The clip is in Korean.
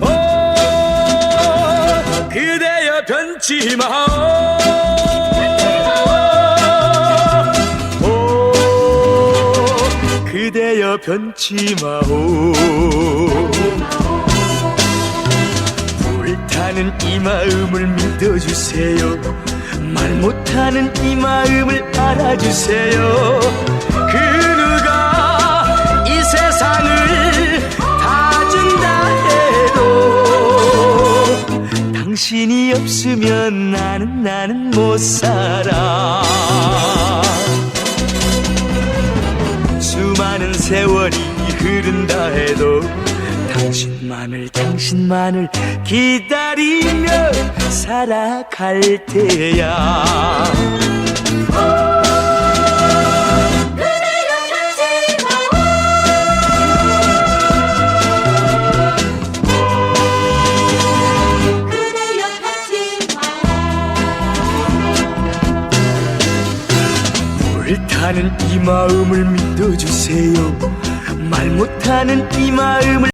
오 그대여 변치 마오 그대여 변치 마오. 불타는 이 마음을 믿어주세요. 말 못하는 이 마음을 알아주세요. 당신이 없으면 나는 나는 못 살아. 수많은 세월이 흐른다 해도 당신만을 당신만을 기다리며 살아갈 테야 불타는 이 마음을 믿어주세요. 말 못하는 이 마음을